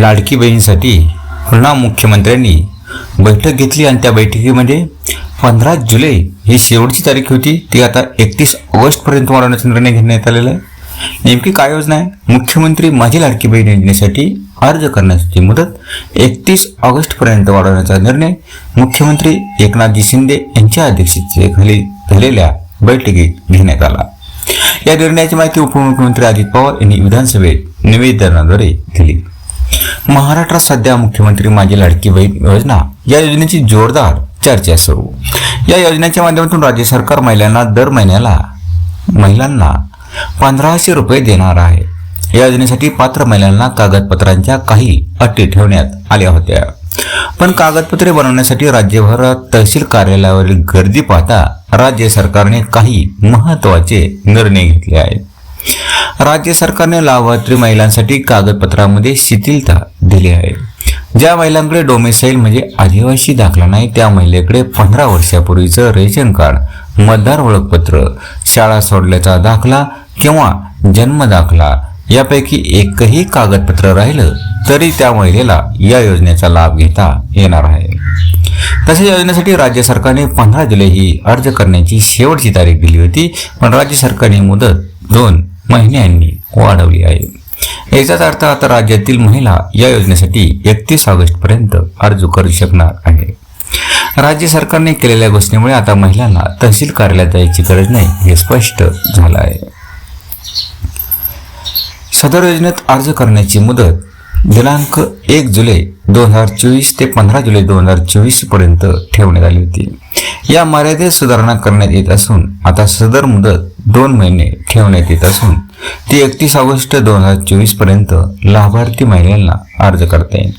लाडकी बहिणीसाठी पुन्हा मुख्यमंत्र्यांनी बैठक घेतली आणि त्या बैठकीमध्ये पंधरा जुलै ही शेवटची तारीख होती. ती आता एकतीस ऑगस्टपर्यंत वाढवण्याचा निर्णय घेण्यात आलेला आहे. नेमकी काय योजना आहे? मुख्यमंत्री माझी लाडकी बहीण योजनेसाठी अर्ज करण्याची मुदत एकतीस ऑगस्टपर्यंत वाढवण्याचा निर्णय मुख्यमंत्री एकनाथजी शिंदे यांच्या अध्यक्षतेखाली झालेल्या बैठकीत घेण्यात आला. या निर्णयाची माहिती उपमुख्यमंत्री अजित पवार यांनी विधानसभेत निवेदनाद्वारे दिली. महाराष्ट्रात सध्या मुख्यमंत्री माझी लाडकी बहीण योजना या योजनेची जोरदार चर्चा सुरू. या योजनेच्या माध्यमातून राज्य सरकार महिलांना दर महिन्याला महिलांना पंधराशे रुपये देणार आहे. या योजनेसाठी पात्र महिलांना कागदपत्रांच्या काही अटी ठेवण्यात आल्या होत्या. पण कागदपत्रे बनवण्यासाठी राज्यभरात तहसील कार्यालयावरील गर्दी पाहता राज्य सरकारने काही महत्त्वाचे निर्णय घेतले आहेत. राज्य सरकारने लाभार्थी महिलांसाठी कागदपत्रामध्ये शिथिलता दिली आहे. ज्या महिलांकडे डोमेसाईल म्हणजे आदिवासी दाखला नाही त्या महिलेकडे पंधरा वर्षापूर्वीचं रेशन कार्ड मतदार ओळखपत्र शाळा सोडल्याचा दाखला किंवा जन्म दाखला यापैकी एकही कागदपत्र राहिलं तरी त्या महिलेला या योजनेचा लाभ घेता येणार आहे. तसेच योजनेसाठी राज्य सरकारने पंधरा जुलै ही अर्ज करण्याची शेवटची तारीख दिली होती पण राज्य सरकारने मुदत दोन महिन्यांनी वाढवली आहे. याचाच अर्थ आता राज्यातील महिला या योजनेसाठी एकतीस ऑगस्टपर्यंत अर्ज करू शकणार आहे. राज्य सरकारने केलेल्या घोषणेमुळे आता महिलांना तहसील कार्यालयात जायची गरज नाही हे स्पष्ट झालं आहे. सदर योजनेत अर्ज करण्याची मुदत दिनांक एक जुलै दोन हजार चोवीस ते पंधरा जुलै दोन हजार चोवीसपर्यंत ठेवण्यात आली होती. या मर्यादेत सुधारणा करण्यात येत असून आता सदर मुदत दोन महिने ठेवण्यात येत असून ती एकतीस ऑगस्ट दोन हजार चोवीसपर्यंत लाभार्थी महिलांना अर्ज करता येईल.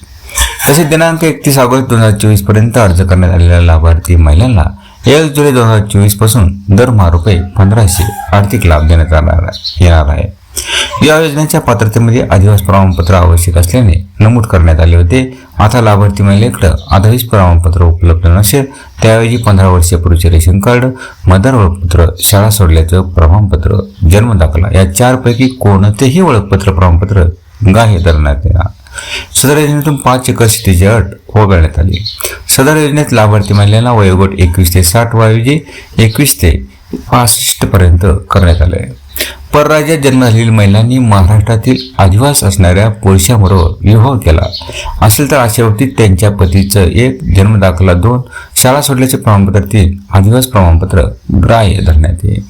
तसेच दिनांक एकतीस ऑगस्ट दोन हजार चोवीसपर्यंत अर्ज करण्यात आलेल्या लाभार्थी महिलांना एक जुलै दोन हजार चोवीसपासून दरमहा रुपये पंधराशे आर्थिक लाभ देण्यात येणार येणार आहे. या योजनेच्या पात्रतेमध्ये आदिवास प्रमाणपत्र आवश्यक असल्याने नमूद करण्यात आले होते. आता लाभार्थी महिलेकडे आधारित प्रमाणपत्र उपलब्ध नसेल त्याऐवजी पंधरा वर्षापूर्वीचे रेशन कार्ड मतदार ओळखपत्र शाळा सोडल्याचं प्रमाणपत्र जन्म दाखला या चारपैकी कोणतेही ओळखपत्र प्रमाणपत्र गाहे धरण्यात येणार. सदर योजनेतून पाच एकर शेतीची अट वगळण्यात आली. सदर योजनेत लाभार्थी महिलांना वयोगट एकवीस ते साठ ऐवजी एकवीस ते पासष्ट पर्यंत करण्यात आले आहे परराज्यात जन्म झालेली महिलांनी महाराष्ट्रातील आदिवास असणाऱ्या पुरुषाबरोबर विवाह केला. असेल तर अशा बाबतीत त्यांच्या पतीचं एक जन्मदाखला दोन शाळा सोडल्याचे प्रमाणपत्र तीन आदिवास प्रमाणपत्र ग्राह्य धरण्यात येईल.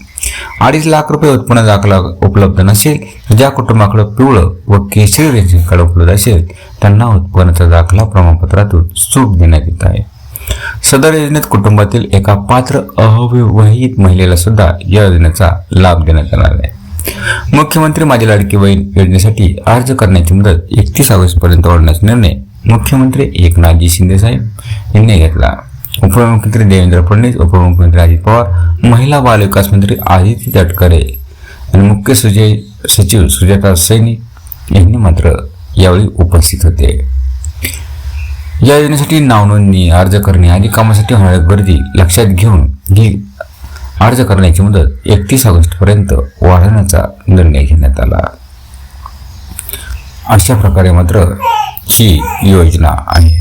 अडीच लाख रुपये उत्पन्न दाखला उपलब्ध नसेल ज्या कुटुंबाकडे पिवळं व केशरी रेशन कार्ड उपलब्ध असेल त्यांना उत्पन्नाचा दाखला प्रमाणपत्रातून सूट देण्यात येत आहे. सदर योजनेत कुटुंबातील एका पात्र अविवाहित महिलेला सुद्धा या योजनेचा लाभ देण्यात येणार आहे. मुख्यमंत्री माझी लाडकी बहीण योजनेसाठी अर्ज करण्याची मुदत एकतीस ऑगस्ट पर्यंत वाढवण्याचा निर्णय मुख्यमंत्री एकनाथजी शिंदे साहेब यांनी घेतला. उपमुख्यमंत्री देवेंद्र फडणवीस उपमुख्यमंत्री अजित पवार महिला बालविकास मंत्री आदिती तटकरे आणि मुख्य सुजय सचिव सुजाता सैनिक यांनी मात्र यावेळी उपस्थित होते. या योजनेसाठी नावनोंदणी अर्ज करणे आदी कामासाठी होणारी गर्दी लक्षात घेऊन ही अर्ज करण्याची मुदत एकतीस ऑगस्टपर्यंत वाढवण्याचा निर्णय घेण्यात आला. अशा प्रकारे मात्र ही योजना आहे.